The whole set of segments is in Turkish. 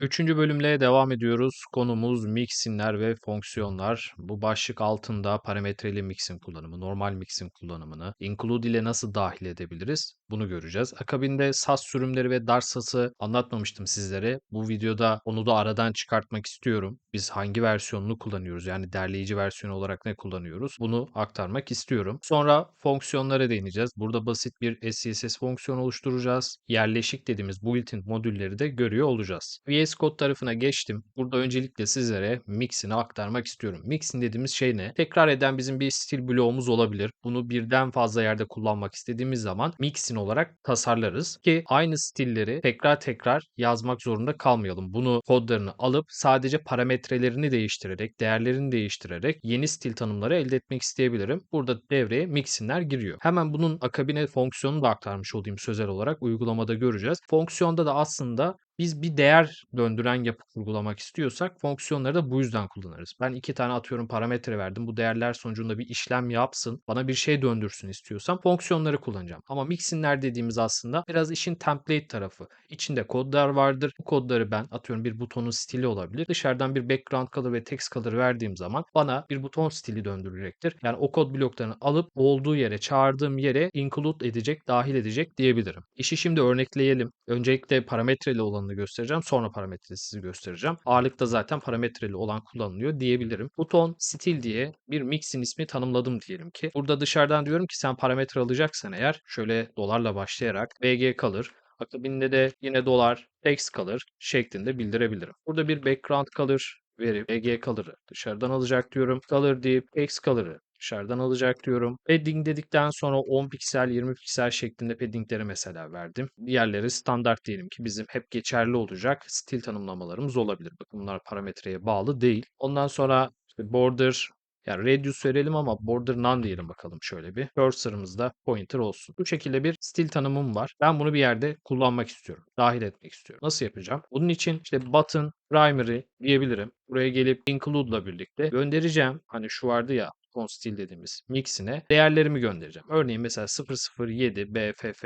Üçüncü bölümle devam ediyoruz. Konumuz mixinler ve fonksiyonlar. Bu başlık altında parametreli mixin kullanımı, normal mixin kullanımını, include ile nasıl dahil edebiliriz bunu göreceğiz. Akabinde SAS sürümleri ve DARSAS'ı anlatmamıştım sizlere. Bu videoda onu da aradan çıkartmak istiyorum. Biz hangi versiyonunu kullanıyoruz? Yani derleyici versiyonu olarak ne kullanıyoruz? Bunu aktarmak istiyorum. Sonra fonksiyonlara değineceğiz. Burada basit bir SCSS fonksiyonu oluşturacağız. Yerleşik dediğimiz built-in modülleri de görüyor olacağız. VS Code tarafına geçtim. Burada öncelikle sizlere Mixin'i aktarmak istiyorum. Mixin dediğimiz şey ne? Tekrar eden bizim bir stil bloğumuz olabilir. Bunu birden fazla yerde kullanmak istediğimiz zaman Mixin olarak tasarlarız ki aynı stilleri tekrar tekrar yazmak zorunda kalmayalım. Bunu kodlarını alıp sadece parametrelerini değiştirerek, değerlerini değiştirerek yeni stil tanımları elde etmek isteyebilirim. Burada devreye Mixin'ler giriyor. Hemen bunun akabine fonksiyonunu da aktarmış olayım sözel olarak uygulamada göreceğiz. Fonksiyonda da aslında biz bir değer döndüren yapı kurgulamak istiyorsak fonksiyonları da bu yüzden kullanırız. Ben iki tane atıyorum parametre verdim. Bu değerler sonucunda bir işlem yapsın, bana bir şey döndürsün istiyorsam fonksiyonları kullanacağım. Ama mixinler dediğimiz aslında biraz işin template tarafı. İçinde kodlar vardır. Bu kodları ben atıyorum bir butonun stili olabilir. Dışarıdan bir background color ve text color verdiğim zaman bana bir buton stili döndürecektir. Yani o kod bloklarını alıp olduğu yere, çağırdığım yere include edecek, dahil edecek diyebilirim. İşi şimdi örnekleyelim. Öncelikle parametreli olanı göstereceğim. Sonra parametresizi göstereceğim. Ağırlıkta zaten parametreli olan kullanılıyor diyebilirim. Buton stil diye bir mixin ismi tanımladım diyelim ki. Burada dışarıdan diyorum ki sen parametre alacaksan eğer şöyle dolarla başlayarak bg kalır. Akabinde de yine dolar text kalır şeklinde bildirebilirim. Burada bir background kalır veri bg color'ı dışarıdan alacak diyorum. Color deyip text color'ı dışarıdan alacak diyorum. Padding dedikten sonra 10 piksel 20 piksel şeklinde paddingleri mesela verdim. Diğerleri standart diyelim ki bizim hep geçerli olacak stil tanımlamalarımız olabilir. Bakın bunlar parametreye bağlı değil. Ondan sonra işte border yani radius verelim ama border none diyelim bakalım şöyle bir. Cursor'ımızda pointer olsun. Bu şekilde bir stil tanımım var. Ben bunu bir yerde kullanmak istiyorum. Dahil etmek istiyorum. Nasıl yapacağım? Bunun için işte button primary diyebilirim. Buraya gelip include ile birlikte göndereceğim. Hani şu vardı ya font stil dediğimiz mixine değerlerimi göndereceğim. Örneğin mesela 007 BFF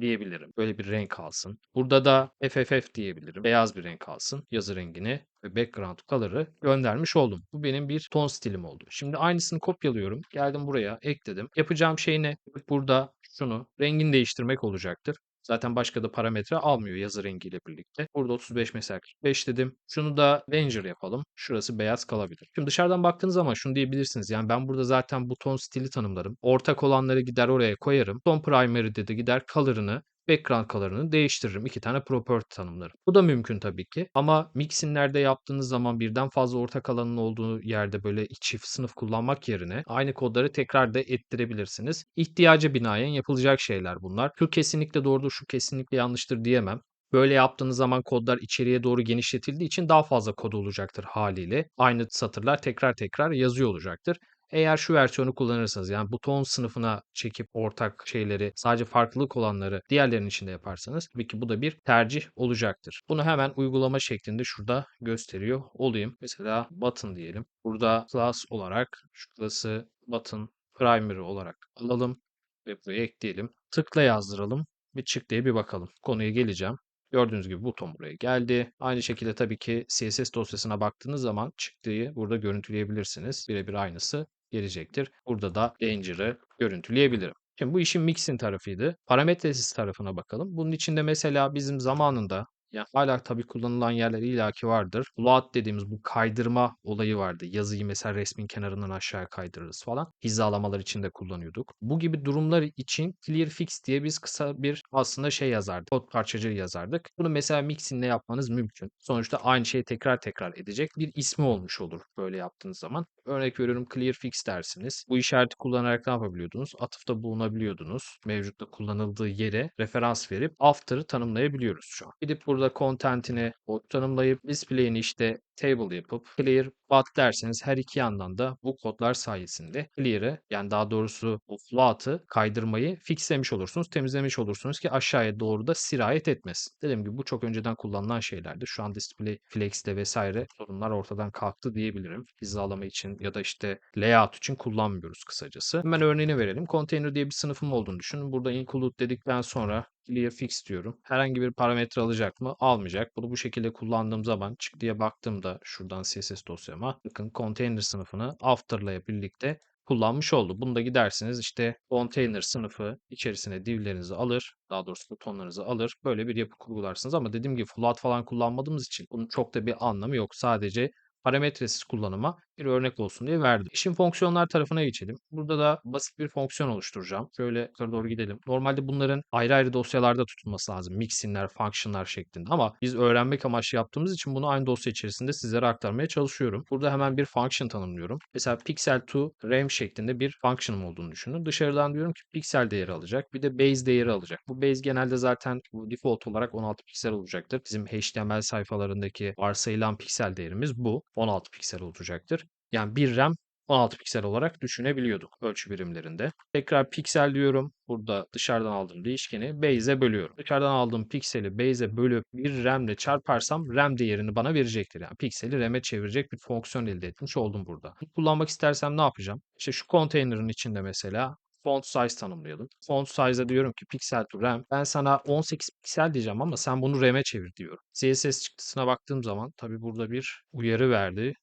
diyebilirim. Böyle bir renk alsın. Burada da FFF diyebilirim. Beyaz bir renk alsın. Yazı rengini ve background color'ı göndermiş oldum. Bu benim bir ton stilim oldu. Şimdi aynısını kopyalıyorum. Geldim buraya ekledim. Yapacağım şey ne? Burada şunu rengini değiştirmek olacaktır. Zaten başka da parametre almıyor yazı rengiyle birlikte. Burada 35 mesela 45 dedim. Şunu da Ranger yapalım. Şurası beyaz kalabilir. Şimdi dışarıdan baktığınız zaman şunu diyebilirsiniz. Yani ben burada zaten buton stili tanımlarım. Ortak olanları gider oraya koyarım. Ton primary'de de gider color'ını background color'ını değiştiririm. İki tane property tanımlarım. Bu da mümkün tabii ki. Ama mixinlerde yaptığınız zaman birden fazla ortak alanın olduğu yerde böyle çift sınıf kullanmak yerine aynı kodları tekrar da ettirebilirsiniz. İhtiyaca binaen yapılacak şeyler bunlar. Şu kesinlikle doğrudur, şu kesinlikle yanlıştır diyemem. Böyle yaptığınız zaman kodlar içeriye doğru genişletildiği için daha fazla kod olacaktır haliyle. Aynı satırlar tekrar tekrar yazıyor olacaktır. Eğer şu versiyonu kullanırsanız yani buton sınıfına çekip ortak şeyleri sadece farklılık olanları diğerlerinin içinde yaparsanız tabii ki bu da bir tercih olacaktır. Bunu hemen uygulama şeklinde şurada gösteriyor olayım. Mesela button diyelim. Burada class olarak şu class'ı button primary olarak alalım ve buraya ekleyelim. Tıkla yazdıralım ve çık diye bir bakalım. Konuya geleceğim. Gördüğünüz gibi buton buraya geldi. Aynı şekilde tabii ki CSS dosyasına baktığınız zaman çıktığı burada görüntüleyebilirsiniz. Birebir aynısı gelecektir. Burada da Danger'ı görüntüleyebilirim. Şimdi bu işin mixin tarafıydı. Parametresiz tarafına bakalım. Bunun içinde mesela bizim zamanında ya hala tabii kullanılan yerler illaki vardır. Float dediğimiz bu kaydırma olayı vardı. Yazıyı mesela resmin kenarından aşağıya kaydırırız falan. Hizalamalar için de kullanıyorduk. Bu gibi durumlar için clear fix diye biz kısa bir aslında şey yazardık. Kod parçacığı yazardık. Bunu mesela mixinle yapmanız mümkün. Sonuçta aynı şeyi tekrar tekrar edecek bir ismi olmuş olur böyle yaptığınız zaman. Örnek veriyorum clear fix dersiniz. Bu işareti kullanarak ne yapabiliyordunuz? Atıfta bulunabiliyordunuz. Mevcutta kullanıldığı yere referans verip after'ı tanımlayabiliyoruz şu an. Gidip burada burada content'ini tanımlayıp display'ini işte table yapıp clear but derseniz her iki yandan da bu kodlar sayesinde clear'ı yani daha doğrusu bu float'ı kaydırmayı fixlemiş olursunuz, temizlemiş olursunuz ki aşağıya doğru da sirayet etmesin. Dediğim gibi bu çok önceden kullanılan şeylerdi. Şu an display flex'te vesaire sorunlar ortadan kalktı diyebilirim. Hizalama için ya da işte layout için kullanmıyoruz kısacası. Hemen örneğini verelim. Container diye bir sınıfım olduğunu düşünün. Burada include dedikten sonra clear fix diyorum. Herhangi bir parametre alacak mı? Almayacak. Bunu bu şekilde kullandığım zaman çıktıya baktığımda şuradan CSS dosyama bakın container sınıfını after'la birlikte kullanmış oldu. Bunu da gidersiniz işte container sınıfı içerisine divlerinizi alır. Daha doğrusu butonlarınızı alır. Böyle bir yapı kurgularsınız ama dediğim gibi float falan kullanmadığımız için bunun çok da bir anlamı yok. Sadece parametresiz kullanıma bir örnek olsun diye verdim. İşin fonksiyonlar tarafına geçelim. Burada da basit bir fonksiyon oluşturacağım. Şöyle yukarı doğru gidelim. Normalde bunların ayrı ayrı dosyalarda tutulması lazım. Mixinler, functionlar şeklinde. Ama biz öğrenmek amaçlı yaptığımız için bunu aynı dosya içerisinde sizlere aktarmaya çalışıyorum. Burada hemen bir function tanımlıyorum. Mesela pixel to rem şeklinde bir function'ım olduğunu düşünün. Dışarıdan diyorum ki pixel değeri alacak. Bir de base değeri alacak. Bu base genelde zaten default olarak 16 piksel olacaktır. Bizim HTML sayfalarındaki varsayılan piksel değerimiz bu. 16 piksel olacaktır. Yani bir RAM 16 piksel olarak düşünebiliyorduk ölçü birimlerinde. Tekrar piksel diyorum. Burada dışarıdan aldığım değişkeni base'e bölüyorum. Dışarıdan aldığım pikseli base'e bölüp bir RAM ile çarparsam RAM değerini bana verecektir. Yani pikseli RAM'e çevirecek bir fonksiyon elde etmiş oldum burada. Kullanmak istersem ne yapacağım? İşte şu konteynerin içinde mesela font size tanımlayalım. Font size'a diyorum ki pixel to RAM. Ben sana 18 piksel diyeceğim ama sen bunu RAM'e çevir diyorum. CSS çıktısına baktığım zaman tabi burada bir uyarı verdi.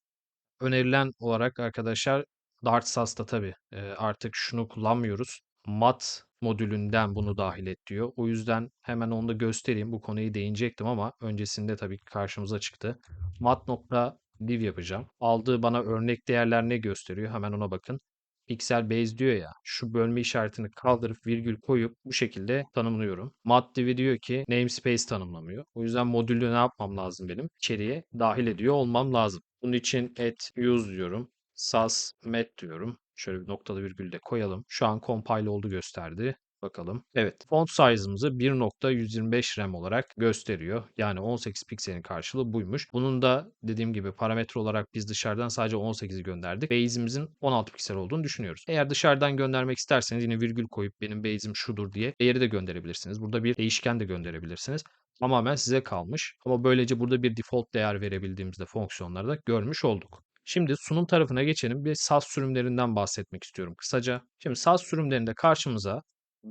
Önerilen olarak arkadaşlar Dart Sass'ta tabii e, artık şunu kullanmıyoruz. Mat modülünden bunu dahil et diyor. O yüzden hemen onu da göstereyim. Bu konuyu değinecektim ama öncesinde tabii ki karşımıza çıktı. Mat nokta div yapacağım. Aldığı bana örnek değerler ne gösteriyor? Hemen ona bakın pixel base diyor ya şu bölme işaretini kaldırıp virgül koyup bu şekilde tanımlıyorum. Maddiv'i diyor ki namespace tanımlamıyor. O yüzden modülü ne yapmam lazım benim? İçeriye dahil ediyor olmam lazım. Bunun için et use diyorum. Sas met diyorum. Şöyle bir noktalı virgül de koyalım. Şu an compile oldu gösterdi. Bakalım. Evet. Font size'ımızı 1.125 rem olarak gösteriyor. Yani 18 pikselin karşılığı buymuş. Bunun da dediğim gibi parametre olarak biz dışarıdan sadece 18'i gönderdik. Base'imizin 16 piksel olduğunu düşünüyoruz. Eğer dışarıdan göndermek isterseniz yine virgül koyup benim base'im şudur diye değeri de gönderebilirsiniz. Burada bir değişken de gönderebilirsiniz. Tamamen size kalmış. Ama böylece burada bir default değer verebildiğimizde fonksiyonlarda görmüş olduk. Şimdi sunum tarafına geçelim. Bir SAS sürümlerinden bahsetmek istiyorum kısaca. Şimdi SAS sürümlerinde karşımıza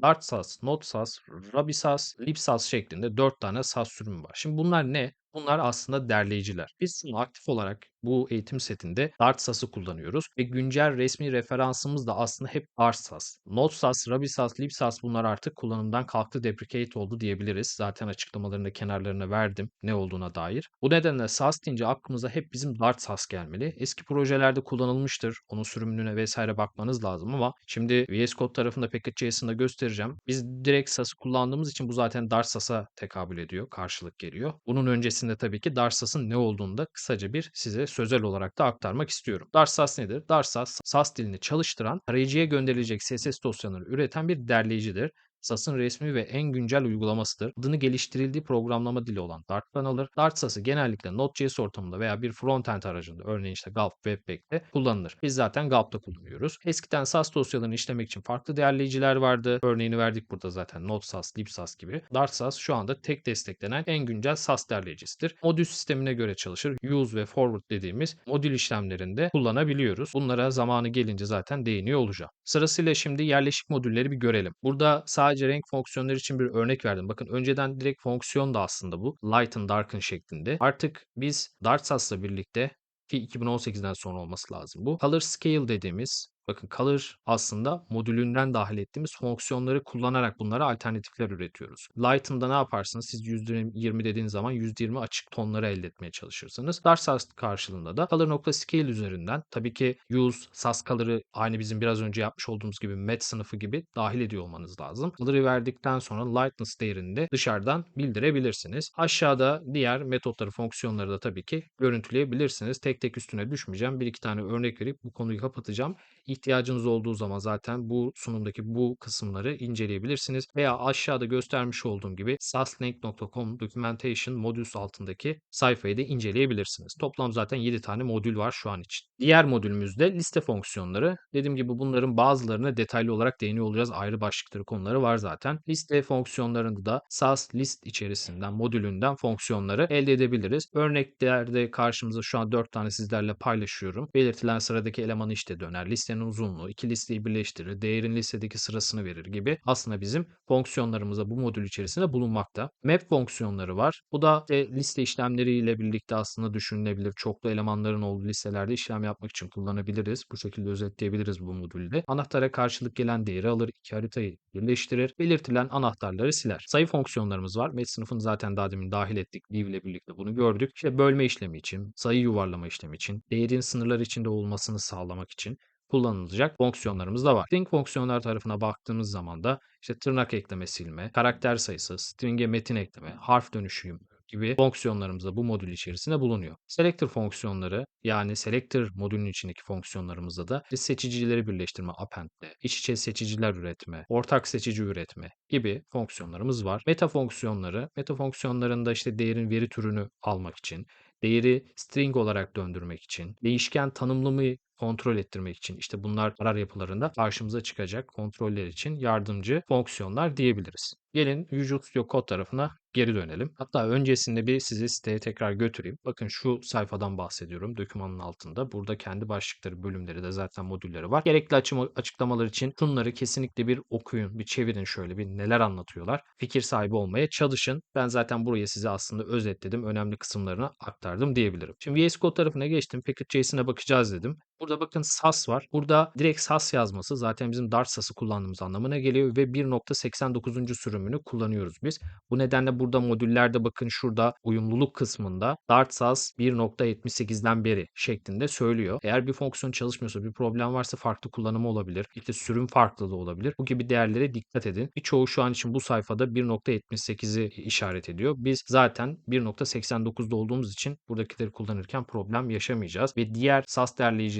Dart SAS, Node SAS, Ruby SAS, Lib SAS şeklinde 4 tane SAS sürümü var. Şimdi bunlar ne? Bunlar aslında derleyiciler. Biz aktif olarak bu eğitim setinde Dart SAS'ı kullanıyoruz ve güncel resmi referansımız da aslında hep Dart SAS. Node SAS, Ruby SAS, Lib SAS bunlar artık kullanımdan kalktı, deprecate oldu diyebiliriz. Zaten açıklamalarını kenarlarına verdim ne olduğuna dair. Bu nedenle SAS deyince aklımıza hep bizim Dart SAS gelmeli. Eski projelerde kullanılmıştır. Onun sürümüne vesaire bakmanız lazım ama şimdi VS Code tarafında Package.js'ında göstereceğim. Biz direkt SAS'ı kullandığımız için bu zaten Dart SAS'a tekabül ediyor, karşılık geliyor. Bunun öncesinde tabii ki Dart SAS'ın ne olduğunu da kısaca bir size sözel olarak da aktarmak istiyorum. Darsas nedir? Darsas, SAS dilini çalıştıran, arayıcıya gönderilecek CSS dosyaları üreten bir derleyicidir. SAS'ın resmi ve en güncel uygulamasıdır. Adını geliştirildiği programlama dili olan Dart'tan alır. Dart SAS'ı genellikle Node.js ortamında veya bir frontend aracında örneğin işte Gulp Webpack'te kullanılır. Biz zaten Gulp'ta kullanıyoruz. Eskiden SAS dosyalarını işlemek için farklı değerleyiciler vardı. Örneğini verdik burada zaten Node SAS, Lib SAS gibi. Dart SAS şu anda tek desteklenen en güncel SAS derleyicisidir. Modül sistemine göre çalışır. Use ve forward dediğimiz modül işlemlerinde kullanabiliyoruz. Bunlara zamanı gelince zaten değiniyor olacağım. Sırasıyla şimdi yerleşik modülleri bir görelim. Burada sadece sadece renk fonksiyonları için bir örnek verdim. Bakın önceden direkt fonksiyon da aslında bu. Lighten, darken şeklinde. Artık biz Dartsas'la birlikte ki 2018'den sonra olması lazım bu. Color Scale dediğimiz Bakın Color aslında modülünden dahil ettiğimiz fonksiyonları kullanarak bunlara alternatifler üretiyoruz. Lighten'da ne yaparsınız? Siz %20 dediğiniz zaman %20 açık tonları elde etmeye çalışırsınız. Dark SAS karşılığında da Color.scale üzerinden tabii ki use, SAS Color'ı aynı bizim biraz önce yapmış olduğumuz gibi Met sınıfı gibi dahil ediyor olmanız lazım. Color'ı verdikten sonra lightness değerini de dışarıdan bildirebilirsiniz. Aşağıda diğer metotları, fonksiyonları da tabii ki görüntüleyebilirsiniz. Tek tek üstüne düşmeyeceğim. Bir iki tane örnek verip bu konuyu kapatacağım ihtiyacınız olduğu zaman zaten bu sunumdaki bu kısımları inceleyebilirsiniz. Veya aşağıda göstermiş olduğum gibi saslenk.com documentation modules altındaki sayfayı da inceleyebilirsiniz. Toplam zaten 7 tane modül var şu an için. Diğer modülümüzde liste fonksiyonları. Dediğim gibi bunların bazılarına detaylı olarak değiniyor olacağız. Ayrı başlıkları konuları var zaten. Liste fonksiyonlarında da SAS list içerisinden modülünden fonksiyonları elde edebiliriz. Örneklerde karşımıza şu an 4 tane sizlerle paylaşıyorum. Belirtilen sıradaki elemanı işte döner. Listenin uzunluğu, iki listeyi birleştirir, değerin listedeki sırasını verir gibi aslında bizim fonksiyonlarımız da bu modül içerisinde bulunmakta. Map fonksiyonları var. Bu da işte liste işlemleriyle birlikte aslında düşünülebilir. Çoklu elemanların olduğu listelerde işlem yapmak için kullanabiliriz. Bu şekilde özetleyebiliriz bu modülde. Anahtara karşılık gelen değeri alır, iki haritayı birleştirir, belirtilen anahtarları siler. Sayı fonksiyonlarımız var. Met sınıfını zaten daha demin dahil ettik. Div ile birlikte bunu gördük. İşte bölme işlemi için, sayı yuvarlama işlemi için, değerin sınırlar içinde olmasını sağlamak için kullanılacak fonksiyonlarımız da var. String fonksiyonlar tarafına baktığımız zaman da işte tırnak ekleme silme, karakter sayısı, string'e metin ekleme, harf dönüşüm gibi fonksiyonlarımız da bu modül içerisinde bulunuyor. Selector fonksiyonları yani selector modülünün içindeki fonksiyonlarımızda da seçicileri birleştirme append'le, iç içe seçiciler üretme, ortak seçici üretme gibi fonksiyonlarımız var. Meta fonksiyonları, meta fonksiyonlarında işte değerin veri türünü almak için, değeri string olarak döndürmek için, değişken tanımlımı kontrol ettirmek için işte bunlar karar yapılarında karşımıza çıkacak kontroller için yardımcı fonksiyonlar diyebiliriz. Gelin Visual Studio Code tarafına geri dönelim. Hatta öncesinde bir sizi siteye tekrar götüreyim. Bakın şu sayfadan bahsediyorum. Dokümanın altında. Burada kendi başlıkları, bölümleri de zaten modülleri var. Gerekli açıklamalar için şunları kesinlikle bir okuyun, bir çevirin şöyle bir neler anlatıyorlar. Fikir sahibi olmaya çalışın. Ben zaten buraya size aslında özetledim. Önemli kısımlarını aktardım diyebilirim. Şimdi VS Code tarafına geçtim. Package.js'ine bakacağız dedim. Burada bakın SAS var. Burada direkt SAS yazması zaten bizim Dart SAS'ı kullandığımız anlamına geliyor ve 1.89. sürümünü kullanıyoruz biz. Bu nedenle burada modüllerde bakın şurada uyumluluk kısmında Dart SAS 1.78'den beri şeklinde söylüyor. Eğer bir fonksiyon çalışmıyorsa bir problem varsa farklı kullanımı olabilir. İşte sürüm farklılığı olabilir. Bu gibi değerlere dikkat edin. Birçoğu şu an için bu sayfada 1.78'i işaret ediyor. Biz zaten 1.89'da olduğumuz için buradakileri kullanırken problem yaşamayacağız ve diğer SAS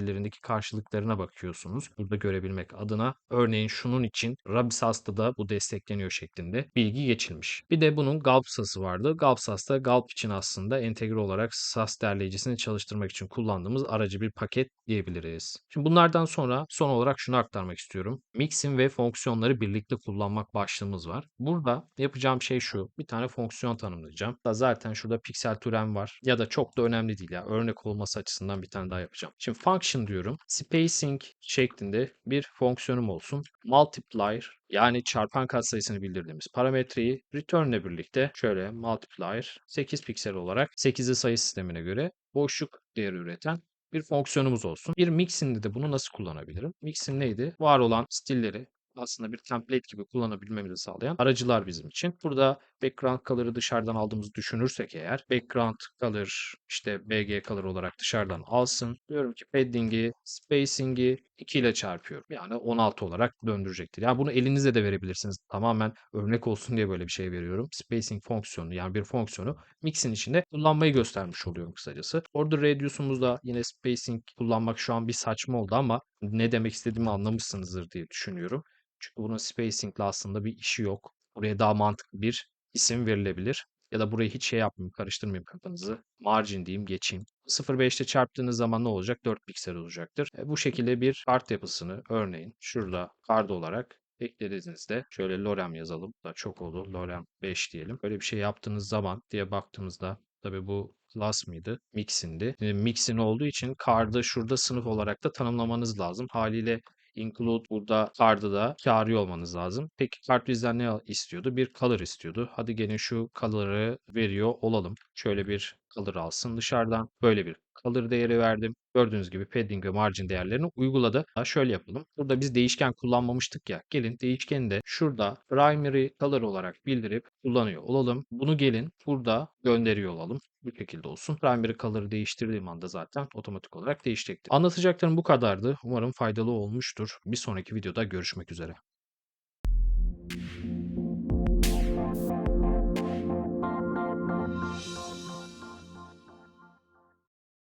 değerleyicilerindeki karşılıklarına bakıyorsunuz. Burada görebilmek adına örneğin şunun için Rabisas'ta da bu destekleniyor şeklinde bilgi geçilmiş. Bir de bunun Gulp SAS'ı vardı. Gulp SAS da Gulp için aslında entegre olarak SAS derleyicisini çalıştırmak için kullandığımız aracı bir paket diyebiliriz. Şimdi bunlardan sonra son olarak şunu aktarmak istiyorum. Mixin ve fonksiyonları birlikte kullanmak başlığımız var. Burada yapacağım şey şu. Bir tane fonksiyon tanımlayacağım. Da zaten şurada piksel türem var. Ya da çok da önemli değil ya. Örnek olması açısından bir tane daha yapacağım. Şimdi function diyorum. Spacing şeklinde bir fonksiyonum olsun. Multiplier yani çarpan katsayısını bildirdiğimiz parametreyi return ile birlikte şöyle multiplier 8 piksel olarak 8'i sayı sistemine göre boşluk değeri üreten bir fonksiyonumuz olsun. Bir mixin'de de bunu nasıl kullanabilirim? Mixin neydi? Var olan stilleri aslında bir template gibi kullanabilmemizi sağlayan aracılar bizim için. Burada background color'ı dışarıdan aldığımızı düşünürsek eğer background color işte bg color olarak dışarıdan alsın. Diyorum ki padding'i, spacing'i 2 ile çarpıyorum. Yani 16 olarak döndürecektir. Yani bunu elinize de verebilirsiniz. Tamamen örnek olsun diye böyle bir şey veriyorum. Spacing fonksiyonu yani bir fonksiyonu mixin içinde kullanmayı göstermiş oluyorum kısacası. Orada radius'umuzda yine spacing kullanmak şu an bir saçma oldu ama ne demek istediğimi anlamışsınızdır diye düşünüyorum. Çünkü bunun spacing ile aslında bir işi yok. Buraya daha mantıklı bir isim verilebilir. Ya da burayı hiç şey yapmayayım, karıştırmayayım kafanızı. Margin diyeyim, geçeyim. 0.5 ile çarptığınız zaman ne olacak? 4 piksel olacaktır. E, bu şekilde bir kart yapısını örneğin şurada kart olarak eklediğinizde şöyle lorem yazalım. Da çok oldu. Lorem 5 diyelim. Böyle bir şey yaptığınız zaman diye baktığımızda tabii bu class mıydı? Mix'indi. E, mix'in olduğu için card'ı şurada sınıf olarak da tanımlamanız lazım. Haliyle include burada card'ı da çağırıyor olmanız lazım. Peki kart bizden ne istiyordu? Bir color istiyordu. Hadi gelin şu color'ı veriyor olalım. Şöyle bir color alsın dışarıdan. Böyle bir color değeri verdim. Gördüğünüz gibi padding ve margin değerlerini uyguladı. Ha, Şöyle yapalım. Burada biz değişken kullanmamıştık ya. Gelin değişkeni de şurada primary color olarak bildirip kullanıyor olalım. Bunu gelin burada gönderiyor olalım. Bu şekilde olsun. Primary color'ı değiştirdiğim anda zaten otomatik olarak değişecektir. Anlatacaklarım bu kadardı. Umarım faydalı olmuştur. Bir sonraki videoda görüşmek üzere.